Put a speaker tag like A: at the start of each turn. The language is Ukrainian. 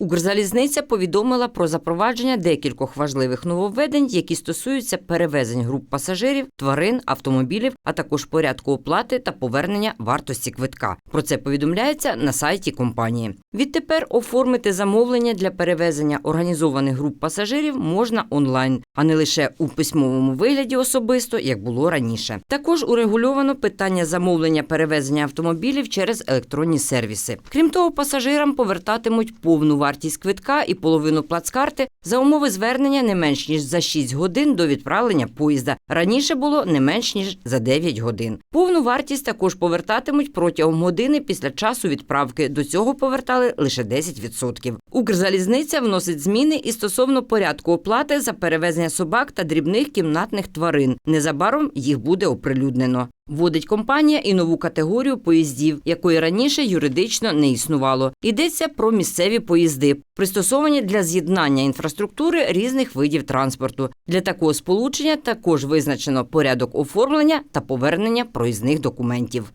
A: Укрзалізниця повідомила про запровадження декількох важливих нововведень, які стосуються перевезень груп пасажирів, тварин, автомобілів, а також порядку оплати та повернення вартості квитка. Про це повідомляється на сайті компанії. Відтепер оформити замовлення для перевезення організованих груп пасажирів можна онлайн, а не лише у письмовому вигляді особисто, як було раніше. Також урегульовано питання замовлення перевезення автомобілів через електронні сервіси. Крім того, пасажирам повертатимуть повну вартість квитка і половину плацкарти за умови звернення не менш ніж за 6 годин до відправлення поїзда. Раніше було не менш ніж за 9 годин. Повну вартість також повертатимуть протягом години після часу відправки. До цього повертали лише 10%. Укрзалізниця вносить зміни і стосовно порядку оплати за перевезення собак та дрібних кімнатних тварин. Незабаром їх буде оприлюднено. Вводить компанія і нову категорію поїздів, якої раніше юридично не існувало. Йдеться про місцеві поїзди, пристосовані для з'єднання інфраструктури різних видів транспорту. Для такого сполучення також визначено порядок оформлення та повернення проїзних документів.